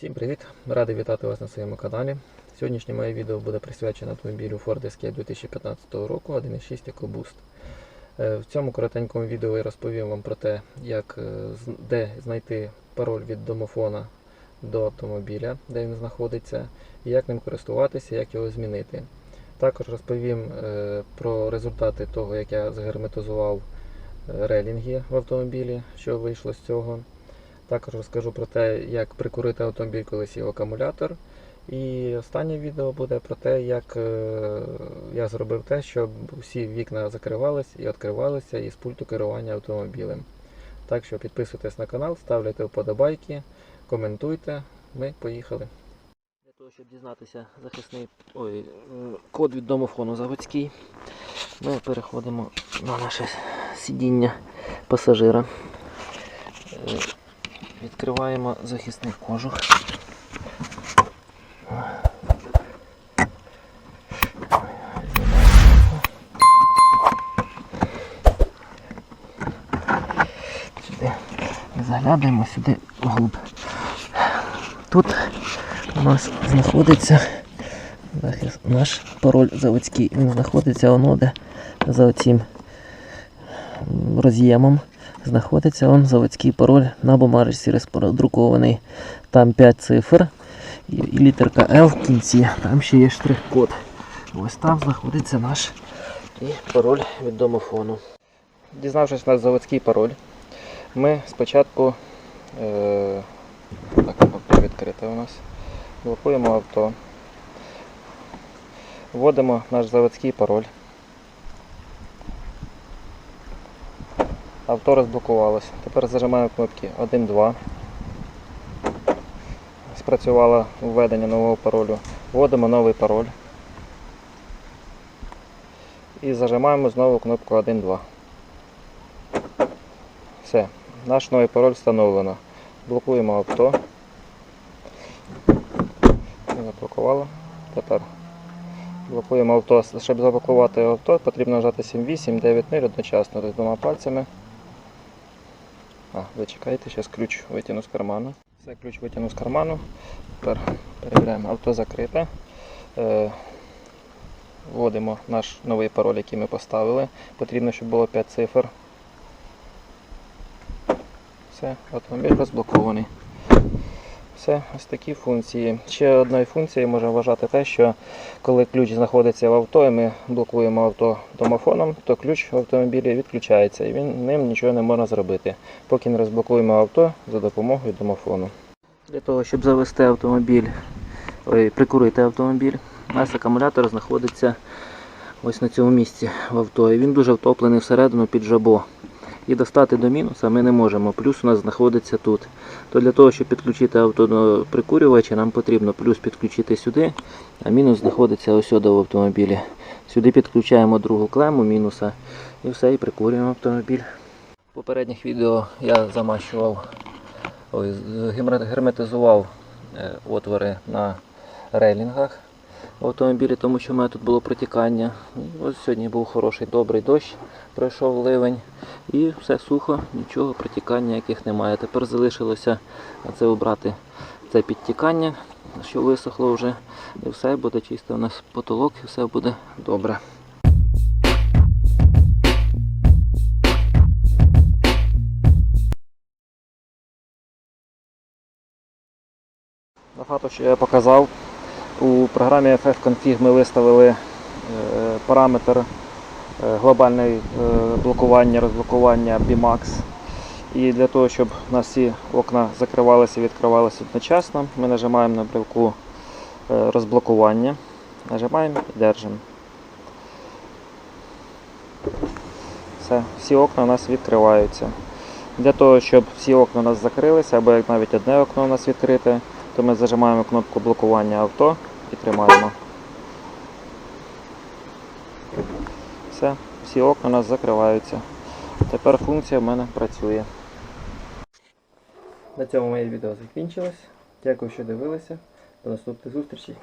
Всім привіт! Радий вітати вас на своєму каналі. Сьогоднішнє моє відео буде присвячено автомобілю Ford Escape 2015 року 1.6 EcoBoost. Е, В цьому коротенькому відео я розповім вам про те, як, е, де знайти пароль від домофона до автомобіля, де він знаходиться, і як ним користуватися, як його змінити. Також розповім е, про результати того, як я загерметизував релінги в автомобілі, що вийшло з цього. Також розкажу про те, як прикурити автомобіль, коли сів акумулятор. І останнє відео буде про те, як е, я зробив те, щоб всі вікна закривались і відкривалися із пульту керування автомобілем. Так що підписуйтесь на канал, ставляйте вподобайки, коментуйте. Ми поїхали. Для того, щоб дізнатися захисний ой, е, код від домофону заводський, ми переходимо на наше сидіння пасажира. Відкриваємо захисний кожух. Заглядаємо сюди вглуб. Тут у нас знаходиться захист, наш пароль заводський. Він знаходиться воно де за оцім роз'ємом знаходиться он заводський пароль на бумажці роздрукований. Там 5 цифр і, літерка L в кінці. Там ще є штрих-код. Ось там знаходиться наш і пароль від домофону. Дізнавшись наш заводський пароль, ми спочатку е, так, авто відкрите у нас. Блокуємо авто. Вводимо наш заводський пароль. Авто розблокувалось. Тепер зажимаємо кнопки 1, 2. Спрацювало введення нового паролю. Вводимо новий пароль. І зажимаємо знову кнопку 1, 2. Все. Наш новий пароль встановлено. Блокуємо авто. Заблокувало. Тепер блокуємо авто. Щоб заблокувати авто, потрібно нажати 7, 8, 9, 0 одночасно, тобто двома пальцями. А, зачекайте, зараз ключ витягну з карману. Все, ключ витягну з карману. Тепер перевіряємо, авто закрите. Е, вводимо наш новий пароль, який ми поставили. Потрібно, щоб було 5 цифр. Все, автомобіль розблокований. Все, ось такі функції. Ще одною функцією може вважати те, що коли ключ знаходиться в авто і ми блокуємо авто домофоном, то ключ в автомобілі відключається і він, ним нічого не можна зробити, поки не розблокуємо авто за допомогою домофону. Для того, щоб завести автомобіль, ой, прикурити автомобіль, у нас акумулятор знаходиться ось на цьому місці в авто. І він дуже втоплений всередину під жабо. І достати до мінуса ми не можемо. Плюс у нас знаходиться тут. То для того, щоб підключити авто до прикурювача, нам потрібно плюс підключити сюди, а мінус знаходиться ось в автомобілі. Сюди підключаємо другу клему мінуса і все, і прикурюємо автомобіль. В попередніх відео я замащував, ой, герметизував е, отвори на рейлінгах в автомобілі, тому що в мене тут було протікання. Ось сьогодні був хороший добрий дощ, пройшов ливень. І все сухо, нічого протікання яких немає. Тепер залишилося це обрати це підтікання, що висохло вже. І все буде чисто у нас потолок, і все буде добре. На фото, що я показав, у програмі FFconfig ми виставили е, параметр е, глобальне е, блокування, розблокування BMAX. І для того, щоб у нас всі окна закривалися і відкривалися одночасно, ми нажимаємо на брелку розблокування, нажимаємо і держимо. Все, всі окна у нас відкриваються. Для того, щоб всі окна у нас закрилися, або як навіть одне окно у нас відкрите, то ми зажимаємо кнопку блокування авто і тримаємо. Все, всі окна у нас закриваються. Тепер функція в мене працює. На цьому моє відео закінчилось. Дякую, що дивилися. До наступних зустрічей.